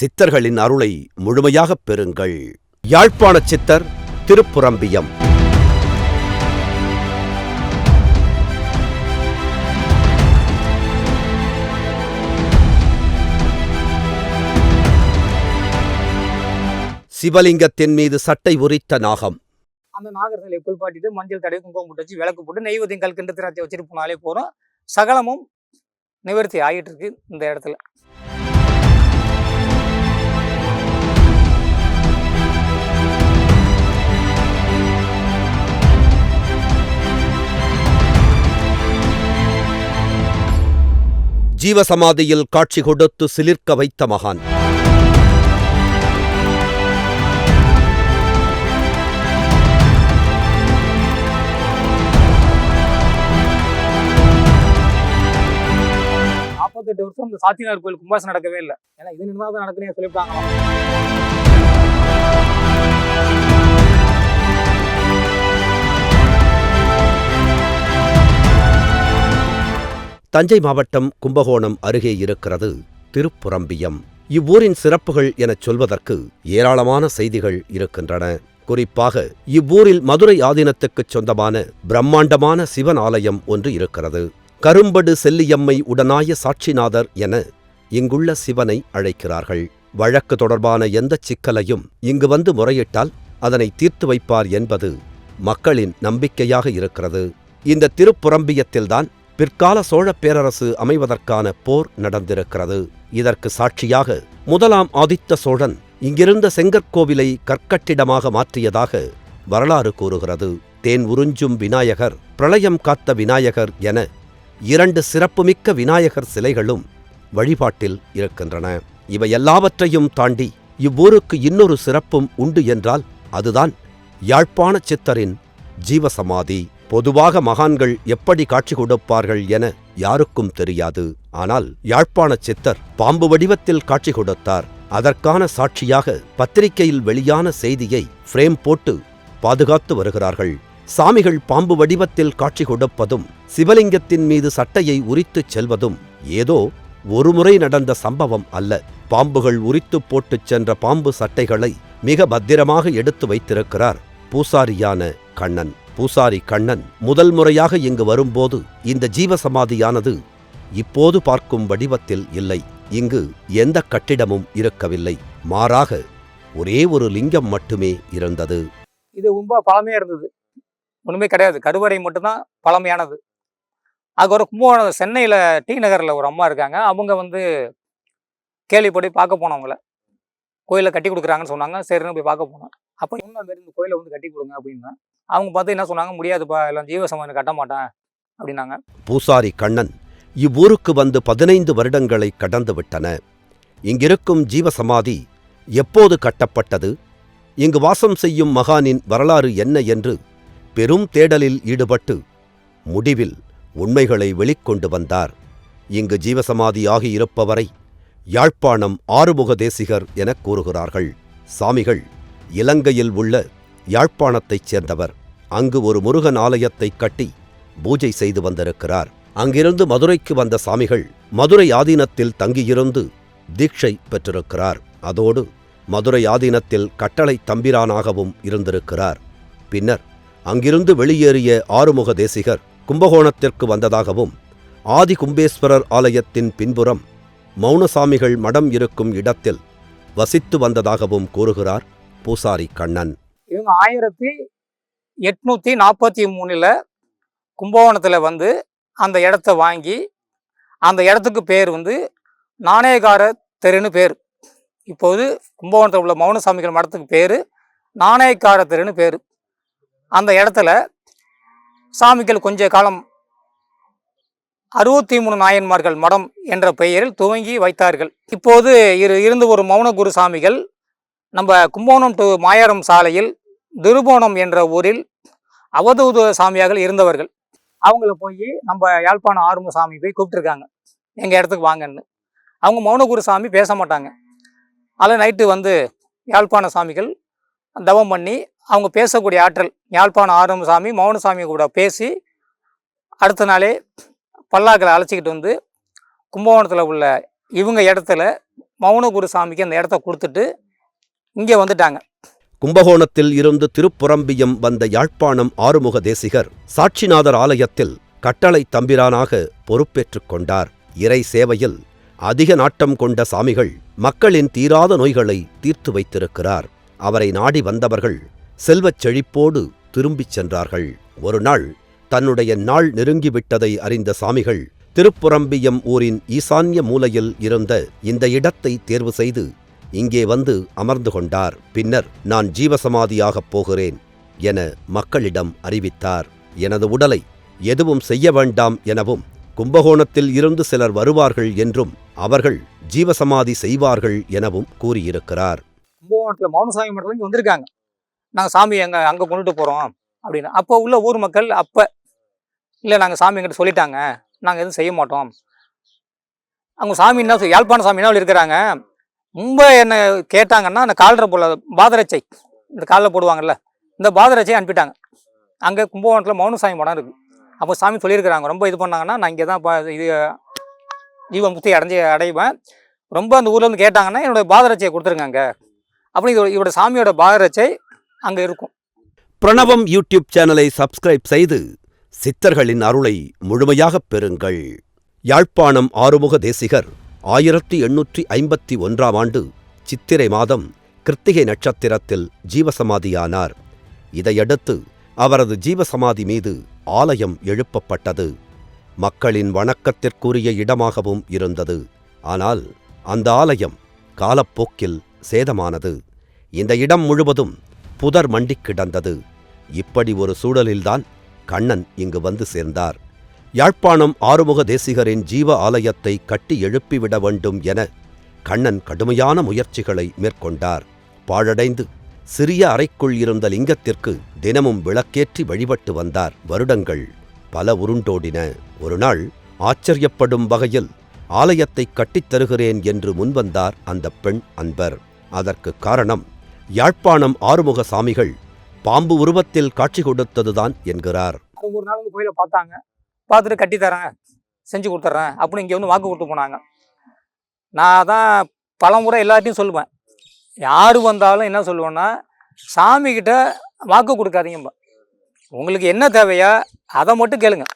சித்தர்களின் அருளை முழுமையாகப் பெறுங்கள். யாழ்ப்பாண சித்தர் திருப்புரம்பியம். சிவலிங்கத்தின் மீது சட்டை உரித்த நாகம். அந்த நாகர்களை சிலையை குளிப்பாட்டிட்டு மஞ்சள் தடவை குங்குமம் போட்டு வச்சு விளக்கு போட்டு நெய்வதியம் கல்கண்டு திராட்சை வச்சுட்டு போனாலே போகிறோம் சகலமும் நிவர்த்தி ஆகிட்டு இருக்கு இந்த இடத்துல. ஜீவசமாதியில் காட்சி கொடுத்து சிலிர்க்க வைத்த மகான். நாற்பத்தெட்டு வருஷம் இந்த சாத்தினார் கோயில் கும்பாசம் நடக்கவே இல்லை. ஏன்னா இது நின்று தான் நடக்குன்னு சொல்லிவிட்டாங்க தஞ்சை மாவட்டம் கும்பகோணம் அருகே இருக்கிறது திருப்புரம்பியம். இவ்வூரின் சிறப்புகள் எனச் சொல்வதற்கு ஏராளமான செய்திகள் இருக்கின்றன. குறிப்பாக இவ்வூரில் மதுரை ஆதீனத்துக்குச் சொந்தமான பிரம்மாண்டமான சிவன் ஆலயம் ஒன்று இருக்கிறது. கரும்படு செல்லியம்மை உடனாய சாட்சிநாதர் என இங்குள்ள சிவனை அழைக்கிறார்கள். வழக்கு தொடர்பான எந்தச் சிக்கலையும் இங்கு வந்து முறையிட்டால் அதனை தீர்த்து வைப்பார் என்பது மக்களின் நம்பிக்கையாக இருக்கிறது. இந்த திருப்புரம்பியத்தில்தான் பிற்கால சோழப் பேரரசு அமைவதற்கான போர் நடந்திருக்கிறது. இதற்கு சாட்சியாக முதலாம் ஆதித்த சோழன் இங்கிருந்த செங்கற்கோவிலை கற்கட்டிடமாக மாற்றியதாக வரலாறு கூறுகிறது. தேன் உறிஞ்சும் விநாயகர் பிரளயம் காத்த விநாயகர் என இரண்டு சிறப்புமிக்க விநாயகர் சிலைகளும் வழிபாட்டில் இருக்கின்றன. இவை எல்லாவற்றையும் தாண்டி இவ்வூருக்கு இன்னொரு சிறப்பும் உண்டு என்றால் அதுதான் யாழ்ப்பாண சித்தரின் ஜீவசமாதி. பொதுவாக மகான்கள் எப்படி காட்சி கொடுப்பார்கள் என யாருக்கும் தெரியாது. ஆனால் யாழ்ப்பாண சித்தர் பாம்பு வடிவத்தில் காட்சி கொடுத்தார். அதற்கான சாட்சியாக பத்திரிகையில் வெளியான செய்தியை ஃப்ரேம் போட்டு பாதுகாத்து வருகிறார்கள். சாமிகள் பாம்பு வடிவத்தில் காட்சி கொடுப்பதும் சிவலிங்கத்தின் மீது சட்டையை உரித்துச் செல்வதும் ஏதோ ஒருமுறை நடந்த சம்பவம் அல்ல. பாம்புகள் உரித்துப் போட்டுச் சென்ற பாம்பு சட்டைகளை மிக பத்திரமாக எடுத்து வைத்திருக்கிறார் பூசாரியான கண்ணன். பூசாரி கண்ணன் முதல் முறையாக இங்கு வரும்போது இந்த ஜீவசமாதியானது இப்போது பார்க்கும் வடிவத்தில் இல்லை. இங்கு எந்த கட்டிடமும் இருக்கவில்லை. மாறாக ஒரே ஒரு லிங்கம் மட்டுமே இருந்தது. இது ரொம்ப பழமையாக இருந்தது. ஒன்றுமே கிடையாது. கருவறை மட்டும்தான் பழமையானது. அதுக்கப்புறம் கும்பகோணம் சென்னையில் டி நகரில் ஒரு அம்மா இருக்காங்க. அவங்க வந்து கேள்விப்படி பார்க்க போனவங்கள. கோயிலை கட்டி கொடுக்குறாங்கன்னு சொன்னாங்க. சரின்னு போய் பார்க்க போனோம் அப்போ இன்னும் அந்த கோயிலை வந்து கட்டி கொடுங்க அப்படின்னா அவங்க பார்த்து என்ன சொன்னாங்க? முடியாதுப்பா எல்லாம் ஜீவசமாதி கட்ட மாட்டேன் அப்படின்னாங்க. பூசாரி கண்ணன் இவ்வூருக்கு வந்து பதினைந்து வருடங்களை கடந்து விட்டன. இங்கிருக்கும் ஜீவசமாதி எப்போது கட்டப்பட்டது? இங்கு வாசம் செய்யும் மகானின் வரலாறு என்ன என்று பெரும் தேடலில் ஈடுபட்டு முடிவில் உண்மைகளை வெளிக்கொண்டு வந்தார். இங்கு ஜீவசமாதி ஆகியிருப்பவரை யாழ்ப்பாணம் ஆறுமுக தேசிகர் எனக் கூறுகிறார்கள். சாமிகள் இலங்கையில் உள்ள யாழ்ப்பாணத்தைச் சேர்ந்தவர். அங்கு ஒரு முருகன் ஆலயத்தைக் கட்டி பூஜை செய்து வந்திருக்கிறார். அங்கிருந்து மதுரைக்கு வந்த சாமிகள் மதுரை ஆதீனத்தில் தங்கியிருந்து தீட்சை பெற்றிருக்கிறார். அதோடு மதுரை ஆதீனத்தில் கட்டளை தம்பிரானாகவும் இருந்திருக்கிறார். பின்னர் அங்கிருந்து வெளியேறிய ஆறுமுக தேசிகர் கும்பகோணத்திற்கு வந்ததாகவும் ஆதி கும்பேஸ்வரர் ஆலயத்தின் பின்புறம் மௌனசாமிகள் மடம் இருக்கும் இடத்தில் வசித்து வந்ததாகவும் கூறுகிறார் பூசாரி கண்ணன். இவங்க ஆயிரத்தி எட்நூற்றி நாற்பத்தி மூணில் கும்பகோணத்தில் வந்து அந்த இடத்த வாங்கி அந்த இடத்துக்கு பேர் வந்து நாணயக்கார தெருன்னு பேர். இப்போது கும்பகோணத்தில் உள்ள மௌனசாமிகள் மடத்துக்கு பேர் நாணயக்கார தெருன்னு பேர். அந்த இடத்துல சாமிகள் கொஞ்ச காலம் அறுபத்தி மூணு நாயன்மார்கள் மடம் என்ற பெயரில் துவங்கி வைத்தார்கள். இப்போது இரு இருந்து ஒரு மௌன குரு சாமிகள் நம்ம கும்பகோணம் டு மாயாரம் சாலையில் திருபோணம் என்ற ஊரில் அவதூத சாமியாக இருந்தவர்கள். அவங்கள போய் நம்ம யாழ்ப்பாணம் ஆறுமுக சாமி போய் கூப்பிட்டுருக்காங்க. எங்கள் இடத்துக்கு வாங்கன்னு. அவங்க மௌனகுரு சாமி பேச மாட்டாங்க. அதில் நைட்டு வந்து யாழ்ப்பாண சாமிகள் தவம் பண்ணி அவங்க பேசக்கூடிய ஆற்றல் யாழ்ப்பாணம் ஆறுமு சாமி மௌனசாமி கூட பேசி அடுத்த நாளே பல்லாக்களை அழைச்சிக்கிட்டு வந்து கும்பகோணத்தில் உள்ள இவங்க இடத்துல மௌனகுரு சாமிக்கு அந்த இடத்த கொடுத்துட்டு இங்கே வந்துட்டாங்க. கும்பகோணத்தில் இருந்து திருப்புறம்பியம் வந்த யாழ்ப்பாணம் ஆறுமுக தேசிகர் சாட்சிநாதர் ஆலயத்தில் கட்டளை தம்பிரானாக பொறுப்பேற்றுக் கொண்டார். இறை சேவையில் அதிக நாட்டம் கொண்ட சாமிகள் மக்களின் தீராத நோய்களை தீர்த்து வைத்திருக்கிறார். அவரை நாடி வந்தவர்கள் செல்வச் செழிப்போடு திரும்பிச் சென்றார்கள். ஒரு நாள் தன்னுடைய நாள் நெருங்கிவிட்டதை அறிந்த சாமிகள் திருப்புறம்பியம் ஊரின் ஈசான்ய மூலையில் இருந்த இந்த இடத்தை தேர்வு செய்து இங்கே வந்து அமர்ந்து கொண்டார். பின்னர் நான் ஜீவசமாதியாகப் போகிறேன் என மக்களிடம் அறிவித்தார். எனது உடலை எதுவும் செய்ய வேண்டாம் எனவும் கும்பகோணத்தில் இருந்து சிலர் வருவார்கள் என்றும் அவர்கள் ஜீவசமாதி செய்வார்கள் எனவும் கூறியிருக்கிறார். கும்பகோணத்தில் மௌனசாமி மடத்துல வந்திருக்காங்க. நாங்கள் சாமி எங்கே அங்கே கொண்டுட்டு போகிறோம் அப்படின்னு. அப்போ உள்ள ஊர் மக்கள் அப்போ இல்லை நாங்கள் சாமி எங்கிட்ட சொல்லிட்டாங்க. நாங்கள் எதுவும் செய்ய மாட்டோம். அவங்க சாமி என்ன சொல்- யாழ்ப்பாண சாமி என்ன இருக்கிறாங்க. ரொம்ப என்ன கேட்டாங்கன்னா அந்த கால்ற போல பாதரச்சை இந்த காலில் போடுவாங்கல்ல இந்த பாதரச்சை அனுப்பிட்டாங்க. அங்கே கும்பகோணத்தில் மௌனசாமி படம் இருக்குது அப்போ சாமி சொல்லியிருக்கிறாங்க ரொம்ப இது பண்ணாங்கன்னா நான் இங்கே தான் ப- இது ஜீவமுக்தி அடைஞ்சு அடைவேன். ரொம்ப அந்த ஊரில் வந்து கேட்டாங்கன்னா என்னோட பாதரட்சையை கொடுத்துருங்க அங்கே. அப்படி இதோட இவரோட சாமியோட பாதரட்சை அங்கே இருக்கும். பிரணவம் யூடியூப் சேனலை சப்ஸ்கிரைப் செய்து சித்தர்களின் அருளை முழுமையாகப் பெறுங்கள். யாழ்ப்பாணம் ஆறுமுக தேசிகர் ஆயிரத்தி எண்ணூற்றி ஐம்பத்தி ஒன்றாம் ஆண்டு சித்திரை மாதம் கிருத்திகை நட்சத்திரத்தில் ஜீவசமாதியானார். இதையடுத்து அவரது ஜீவசமாதி மீது ஆலயம் எழுப்பப்பட்டது. மக்களின் வணக்கத்திற்குரிய இடமாகவும் இருந்தது. ஆனால் அந்த ஆலயம் காலப்போக்கில் சேதமானது. இந்த இடம் முழுவதும் புதர் மண்டிக் கிடந்தது. இப்படி ஒரு சூழலில்தான் கண்ணன் இங்கு வந்து சேர்ந்தார். யாழ்ப்பாணம் ஆறுமுக தேசிகரின் ஜீவ ஆலயத்தை கட்டி எழுப்பிவிட வேண்டும் என கண்ணன் கடுமையான முயற்சிகளை மேற்கொண்டார். பாழடைந்து சிறிய அறைக்குள் இருந்த லிங்கத்திற்கு தினமும் விளக்கேற்றி வழிபட்டு வந்தார். வருடங்கள் பல உருண்டோடின. ஒருநாள் ஆச்சரியப்படும் வகையில் ஆலயத்தை கட்டித் தருகிறேன் என்று முன்வந்தார் அந்த பெண் அன்பர். அதற்கு காரணம் யாழ்ப்பாணம் ஆறுமுக சாமிகள் பாம்பு உருவத்தில் காட்சி கொடுத்ததுதான் என்கிறார். ஒரு நாள் வந்து கோயிலை பார்த்தாங்க. பார்த்துட்டு கட்டித்தரேன் செஞ்சு கொடுத்துட்றேன் அப்படின்னு இங்கே வந்து வாக்கு கொடுத்து போனாங்க. நான் தான் பல முறை எல்லாத்தையும் சொல்லுவேன். யார் வந்தாலும் என்ன சொல்லுவேன்னா சாமிக்கிட்ட வாக்கு கொடுக்காதீங்கம்பா உங்களுக்கு என்ன தேவையா அதை மட்டும் கேளுங்க.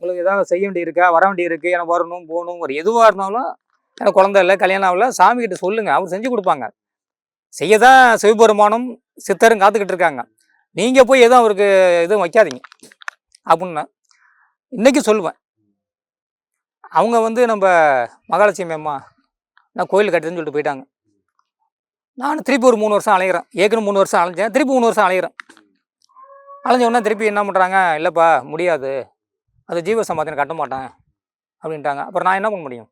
உங்களுக்கு ஏதாவது செய்ய வேண்டி இருக்கா வர வேண்டி இருக்குது எனக்கு வரணும் போகணும் ஒரு எதுவாக இருந்தாலும் எனக்கு குழந்தை இல்லை கல்யாணம் ஆகல சாமிக்கிட்ட சொல்லுங்கள் அவர் செஞ்சு கொடுப்பாங்க. செய்ய தான் சிவபெருமானும் சித்தரும் காத்துக்கிட்டு இருக்காங்க. நீங்கள் போய் எதுவும் அவருக்கு எதுவும் வைக்காதீங்க. அப்படின்னா இன்றைக்கி சொல்லுவேன். அவங்க வந்து நம்ம மகாலட்சுமி அம்மா நான் கோயில் கட்டுறேன்னு சொல்லிட்டு போயிட்டாங்க. நான் திருப்பி ஒரு மூணு வருஷம் அலைகிறேன் ஏற்கனவே மூணு வருஷம் அலைஞ்சேன். திருப்பி மூணு வருஷம் அலைகிறேன் அலைஞ்ச உடனே திருப்பி என்ன பண்ணுறாங்க இல்லைப்பா முடியாது. அது ஜீவ சம்பாத்தியம் கட்ட மாட்டேன் அப்படின்ட்டாங்க அப்புறம் நான் என்ன பண்ண முடியும்?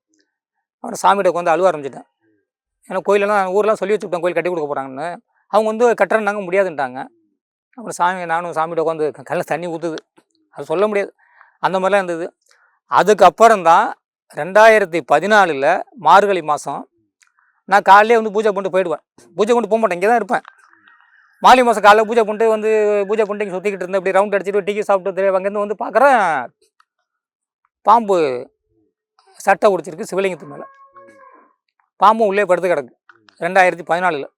அப்புறம் சாமிகிட்ட வந்து அழுவ ஆரம்பிச்சிட்டேன். ஏன்னா கோயிலெல்லாம் ஊரெலாம் சொல்லி வச்சுக்கிட்டேன் கோயில் கட்டி கொடுக்க போகிறாங்கன்னு அவங்க வந்து கட்டுறேன்னாங்க முடியாதுன்ட்டாங்க. அப்புறம் சாமி நானும் சாமிகிட்ட உட்காந்து கண்ணில் தண்ணி ஊற்றுது அது சொல்ல முடியாது. அந்த மாதிரிலாம் இருந்தது. அதுக்கப்புறம் தான் ரெண்டாயிரத்தி பதினாலில் மார்கழி மாதம் நான் காலையிலே வந்து பூஜை பண்ணிட்டு போயிடுவேன். பூஜை கொண்டு போக மாட்டேன் இங்கே தான் இருப்பேன். மார்கழி மாதம் காலையில் பூஜை பண்ணிட்டு வந்து பூஜை பண்ணிட்டு இங்கே சுற்றிக்கிட்டு இருந்தேன். அப்படி ரவுண்ட் அடிச்சுட்டு டீ சாப்பிட்டு தெரியும் அங்கேருந்து வந்து பார்க்குறேன் பாம்பு சட்டை உடிச்சிருக்கு சிவலிங்கத்து மேலே. பாம்பும் உள்ளே படுத்து கிடக்கு. ரெண்டாயிரத்தி பதினாலில்.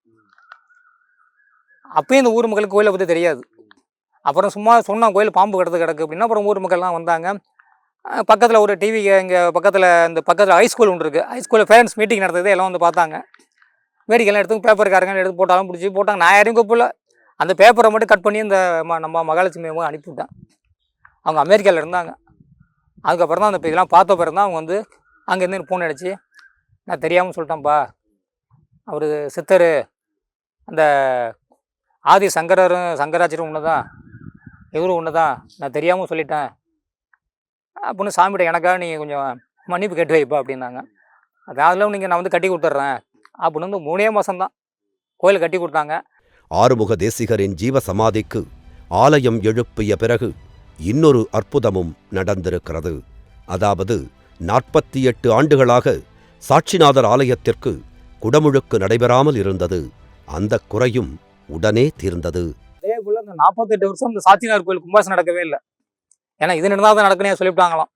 அப்பயும் இந்த ஊர் மக்களுக்கு கோயிலை பற்றி தெரியாது. அப்புறம் சும்மா சொன்னான் கோயில் பாம்பு கிடந்து கிடக்கு அப்படின்னா அப்புறம் ஊர் மக்கள்லாம் வந்தாங்க. பக்கத்தில் ஒரு டிவி இங்கே பக்கத்தில் இந்த பக்கத்தில் ஹைஸ்கூல் ஒன்று இருக்குது ஹைஸ்கூலில் பேரண்ட்ஸ் மீட்டிங் நடந்தது எல்லாம் வந்து பார்த்தாங்க. வேடிக்கைலாம் எடுத்து பேப்பருக்காரங்க எடுத்து போட்டாலும் பிடிச்சி போட்டாங்க. நான் யாரையும் கூப்பிடல. அந்த பேப்பரை மட்டும் கட் பண்ணி இந்த ம- நம்ம மகாலட்சுமி அம்மா அனுப்பிவிட்டேன் அவங்க அமெரிக்காவில் இருந்தாங்க. அதுக்கப்புறம் தான் அந்த இதெல்லாம் பார்த்த பிறகு தான் அவங்க வந்து அங்கேருந்து ஃபோன் அடிச்சு நான் தெரியாமல் சொல்லிட்டேன்ப்பா அவர் சித்தர் அந்த ஆதி சங்கரரும் சங்கராச்சரும் ஒன்று தான் இவரும் ஒன்று தான் நான் தெரியாமல் சொல்லிட்டேன். அப்படின்னு சாமிகிட்ட எனக்காக நீங்கள் கொஞ்சம் மன்னிப்பு கேட்டு வைப்பா அப்படின்னாங்க. அதெல்லாம் நீங்கள் நான் வந்து கட்டி கொடுத்துட்றேன். அப்படின்னு வந்து மூணே மாதம்தான் கோயில் கட்டி கொடுத்தாங்க. ஆறுமுக தேசிகரின் ஜீவ சமாதிக்கு ஆலயம் எழுப்பிய பிறகு இன்னொரு அற்புதமும் நடந்திருக்கிறது. அதாவது நாற்பத்தி எட்டு ஆண்டுகளாக சாட்சிநாதர் ஆலயத்திற்கு குடமுழுக்கு நடைபெறாமல் இருந்தது. அந்த குறையும் உடனே தீர்ந்தது. அதே போல் இந்த நாற்பத்தெட்டு வருஷம் இந்த சாத்தினார் கோயில் கும்பாசம் நடக்கவே இல்லை. ஏன்னா இது நடந்தால் தான் நடக்கணும் சொல்லிவிட்டாங்களாம்.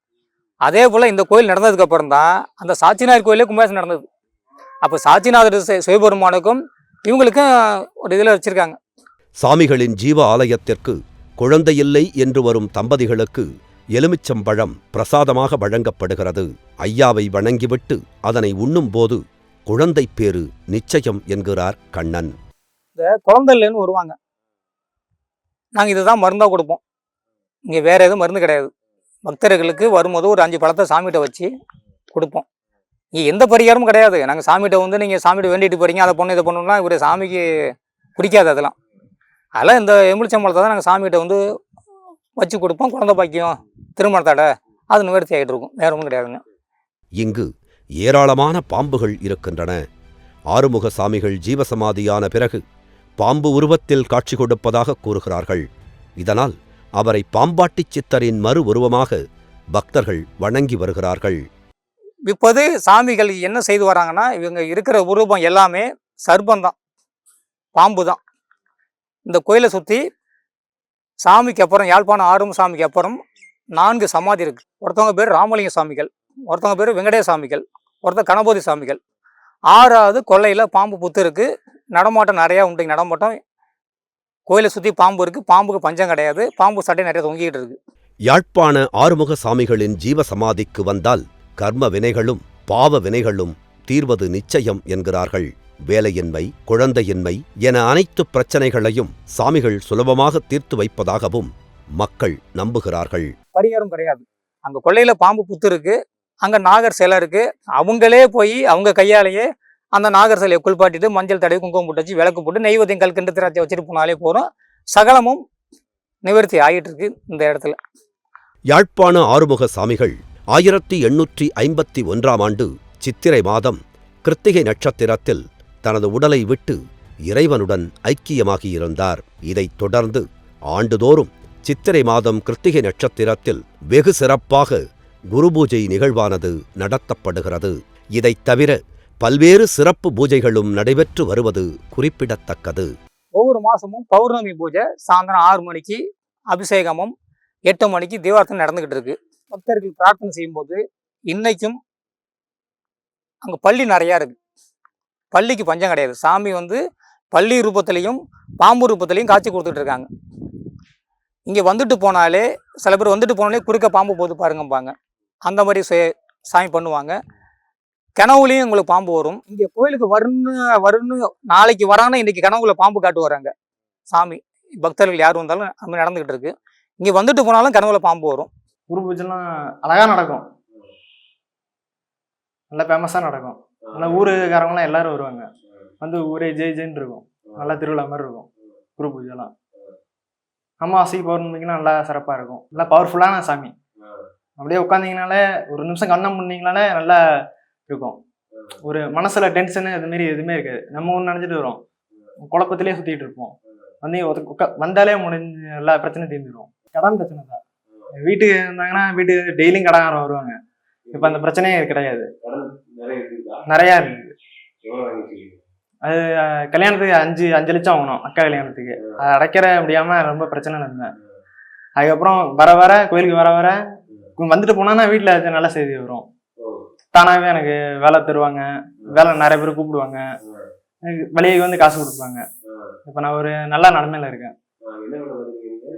அதே போல் இந்த கோயில் நடந்ததுக்கு அப்புறம் தான் அந்த சாட்சிநாதர் கோயிலே கும்பாசம் நடந்தது. அப்போ சாட்சிநாதர் சி- சிவபெருமானுக்கும் இவங்களுக்கும் ஒரு இதில் வச்சுருக்காங்க. சாமிகளின் ஜீவ ஆலயத்திற்கு குழந்தையில்லை என்று வரும் தம்பதிகளுக்கு எலுமிச்சம்பழம் பிரசாதமாக வழங்கப்படுகிறது. ஐயாவை வணங்கிவிட்டு அதனை உண்ணும்போது குழந்தைப் பேறு நிச்சயம் என்கிறார் கண்ணன். இந்த குழந்தை இல்லைன்னு வருவாங்க. நாங்கள் இதுதான் மருந்தாக கொடுப்போம். இங்கே வேறு எதுவும் மருந்து கிடையாது. பக்தர்களுக்கு வரும்போது ஒரு அஞ்சு பழத்தை சாமிகிட்ட வச்சு கொடுப்போம். இங்கே எந்த பரிகாரமும் கிடையாது. நாங்கள் சாமிகிட்ட வந்து நீங்கள் சாமிகிட்ட வேண்டிட்டு போகிறீங்க அதை பண்ணு இதை பண்ணணும்னா இவர் சாமிக்கு பிடிக்காது அதெல்லாம். அதெல்லாம் இந்த எலுமிச்சம்பழத்தை தான் நாங்கள் சாமிகிட்ட வந்து வச்சு கொடுப்போம். குழந்த பாக்கியம் திருமணத்தாட அது நிவர்த்தி ஆகிட்டு இருக்கும். வேற ஒன்றும் கிடையாதுங்க இங்கு ஏராளமான பாம்புகள் இருக்கின்றன. ஆறுமுக சாமிகள் ஜீவசமாதியான பிறகு பாம்பு உருவத்தில் காட்சி கொடுப்பதாக கூறுகிறார்கள். இதனால் அவரை பாம்பாட்டிச் சித்தரின் மறு உருவமாக பக்தர்கள் வணங்கி வருகிறார்கள். இப்போது சாமிகள் என்ன செய்து வராங்கன்னா இவங்க இருக்கிற உருவம் எல்லாமே சர்பந்தான் தான் பாம்பு தான் இந்த கோயிலை சுற்றி சாமிக்கு அப்புறம் யாழ்ப்பாணம் ஆறும் சாமிக்கு அப்புறம் நான்கு சமாதி இருக்கு. ஒருத்தவங்க பேர் ராமலிங்க சாமிகள் ஒருத்தவங்க பேர் வெங்கடேச சாமிகள் ஒருத்தர் கணபதி சாமிகள். ஆறாவது கொல்லையில் பாம்பு புத்து இருக்குது நடமாட்டம் நிறையா உண்டு. நடமாட்டம். கோயிலை சுற்றி பாம்பு இருக்கு. பாம்புக்கு பஞ்சம் கிடையாது. பாம்பு சட்டை நிறைய தொங்கிக்கிட்டு இருக்கு. யாழ்ப்பாண ஆறுமுக சாமிகளின் ஜீவசமாதிக்கு வந்தால் கர்ம வினைகளும் பாவ வினைகளும் தீர்வது நிச்சயம் என்கிறார்கள். வேலையின்மை குழந்தையின்மை என அனைத்து பிரச்சனைகளையும் சாமிகள் சுலபமாக தீர்த்து வைப்பதாகவும் மக்கள் நம்புகிறார்கள். பரிகாரம் கிடையாது. அங்க கொல்லையில பாம்பு புத்து இருக்கு. அங்க நாகர் சிலை இருக்கு. அவங்களே போய் அவங்க கையாலேயே அந்த நாகர் சிலையை குளிப்பாட்டிட்டு மஞ்சள் தடவி குங்குமம் போட்டு வச்சு விளக்கு போட்டு நெய்வேத்தியம் கல்கண்டு திராட்சை வச்சுட்டு போனாலே போகிறோம் சகலமும் நிவர்த்தி ஆகிட்டு இருக்கு இந்த இடத்துல. யாழ்ப்பாண ஆறுமுக சாமிகள் ஆயிரத்தி எண்ணூற்றி ஐம்பத்தி ஒன்றாம் ஆண்டு சித்திரை மாதம் கிருத்திகை நட்சத்திரத்தில் தனது உடலை விட்டு இறைவனுடன் ஐக்கியமாகியிருந்தார். இதைத் தொடர்ந்து ஆண்டுதோறும் சித்திரை மாதம் கிருத்திகை நட்சத்திரத்தில் வெகு சிறப்பாக குரு பூஜை நிகழ்வானது நடத்தப்படுகிறது. இதைத் தவிர பல்வேறு சிறப்பு பூஜைகளும் நடைபெற்று வருவது குறிப்பிடத்தக்கது. ஒவ்வொரு மாசமும் பௌர்ணமி பூஜை சாயந்தரம் ஆறு மணிக்கு அபிஷேகமும் எட்டு மணிக்கு தீபார்த்தனை நடந்துகிட்டு இருக்கு. பக்தர்கள் பிரார்த்தனை செய்யும்போது இன்னைக்கும் அங்க பள்ளி நிறையா இருக்கு. பள்ளிக்கு பஞ்சம் கிடையாது. சாமி வந்து பள்ளி ரூபத்திலையும் பாம்பு ரூபத்திலையும் காட்சி கொடுத்துட்டு இருக்காங்க. இங்கே வந்துட்டு போனாலே சில பேர் வந்துட்டு போனாலே குறுக்க பாம்பு போது பாருங்கம்பாங்க. அந்த மாதிரி சே- சாமி பண்ணுவாங்க. கனவுலையும் உங்களுக்கு பாம்பு வரும். இங்க கோயிலுக்கு வருன்னு வருன்னு நாளைக்கு வராங்கன்னா இன்னைக்கு கனவுல பாம்பு காட்டு வராங்க சாமி பக்தர்கள் யார் வந்தாலும் அந்த மாதிரி நடந்துகிட்டு இருக்கு. இங்க வந்துட்டு போனாலும் கனவுல பாம்பு வரும். குரு பூஜைலாம் அழகா நடக்கும். நல்லா ஃபேமஸாக நடக்கும். நல்லா ஊருக்காரங்களாம் எல்லாரும் வருவாங்க. வந்து ஊரே ஜெய் ஜெயின்னு இருக்கும். நல்லா திருவிழா மாதிரி இருக்கும். குரு பூஜைலாம். அமாவாசை பௌர்ணமிக்குலாம் நல்லா சிறப்பாக இருக்கும். நல்லா பவர்ஃபுல்லான சாமி. அப்படியே உட்காந்தீங்கனாலே ஒரு நிமிஷம் கண்ணம் பண்ணீங்கனாலே நல்லா இருக்கும். ஒரு மனசுல டென்ஷனு அது மாதிரி எதுவுமே இருக்காது. நம்ம ஒன்று நினச்சிட்டு வரோம் குழப்பத்திலே சுற்றிட்டு இருப்போம். வந்து வந்தாலே முடிஞ்சு எல்லா பிரச்சனையும் தீர்ந்துடும் கடன் பிரச்சனை தான். வீட்டுக்கு இருந்தாங்கன்னா வீட்டுக்கு டெய்லியும் கடங்காரம் வருவாங்க. இப்போ அந்த பிரச்சனையே கிடையாது. நிறையா இருக்கு அது கல்யாணத்துக்கு அஞ்சு அஞ்சு லட்சம் வாங்கணும் அக்கா கல்யாணத்துக்கு. அதை அடைக்கிற முடியாம ரொம்ப பிரச்சனை இருந்தேன். அதுக்கப்புறம் வர வர கோயிலுக்கு வர வர வந்துட்டு போனா வீட்டில் நல்ல செய்தி வரும். தானாகவே எனக்கு வேலை தருவாங்க. வேலை நிறைய பேர் கூப்பிடுவாங்க. எனக்கு வெளியே வந்து காசு கொடுப்பாங்க. இப்போ நான் ஒரு நல்ல நிலமையில இருக்கேன்.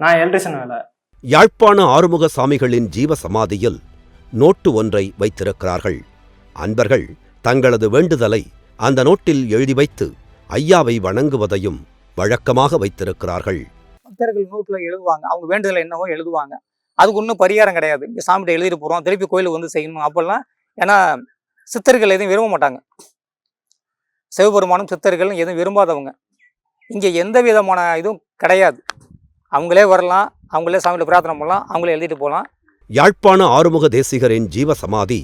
நான் எலக்ட்ரிஷியன் வேலை. யாழ்ப்பாண ஆறுமுக சாமிகளின் ஜீவ சமாதியில் நோட்டு ஒன்றை வைத்திருக்கிறார்கள். அன்பர்கள் தங்களது வேண்டுதலை அந்த நோட்டில் எழுதி வைத்து ஐயாவை வணங்குவதையும் வழக்கமாக வைத்திருக்கிறார்கள். பக்தர்கள் நோட்டில் எழுதுவாங்க. அவங்க வேண்டுதல் என்னவோ எழுதுவாங்க. அதுக்கு ஒன்றும் பரிகாரம் கிடையாது. இங்கே சாமிகிட்ட எழுதிட்டு போகிறோம் திருப்பி கோயிலுக்கு வந்து செய்யணும். அப்போல்லாம் ஏன்னா சித்தர்கள் எதுவும் விரும்ப மாட்டாங்க. சிவபெருமானும் சித்தர்களும் எதுவும் விரும்பாதவங்க. இங்கே எந்த விதமான இதுவும் கிடையாது. அவங்களே வரலாம் அவங்களே சாமியில் பிரார்த்தனை பண்ணலாம் அவங்களே எழுதிட்டு போகலாம். யாழ்ப்பாண ஆறுமுக தேசிகரின் ஜீவசமாதி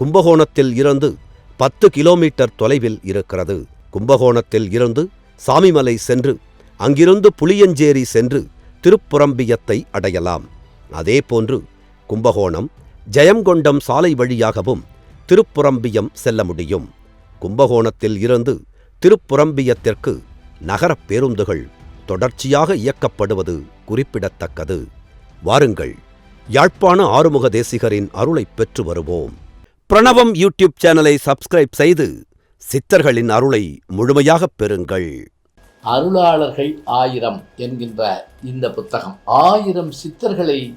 கும்பகோணத்தில் இருந்து பத்து கிலோமீட்டர் தொலைவில் இருக்கிறது. கும்பகோணத்தில் இருந்து சாமிமலை சென்று அங்கிருந்து புளியஞ்சேரி சென்று திருப்புரம்பியத்தை அடையலாம். அதேபோன்று கும்பகோணம் ஜெயங்கொண்டம் சாலை வழியாகவும் திருப்புரம்பியம் செல்ல முடியும். கும்பகோணத்தில் இருந்து திருப்புரம்பியத்திற்கு நகரப் பேருந்துகள் தொடர்ச்சியாக இயக்கப்படுவது குறிப்பிடத்தக்கது. வாருங்கள் யாழ்ப்பாண ஆறுமுக தேசிகரின் அருளைப் பெற்று வருவோம். பிரணவம் யூடியூப் சேனலை சப்ஸ்கிரைப் செய்து சித்தர்களின் அருளை முழுமையாகப் பெறுங்கள். அருளாளர்கள் ஆயிரம் என்கின்ற இந்த புத்தகம் ஆயிரம் சித்தர்களை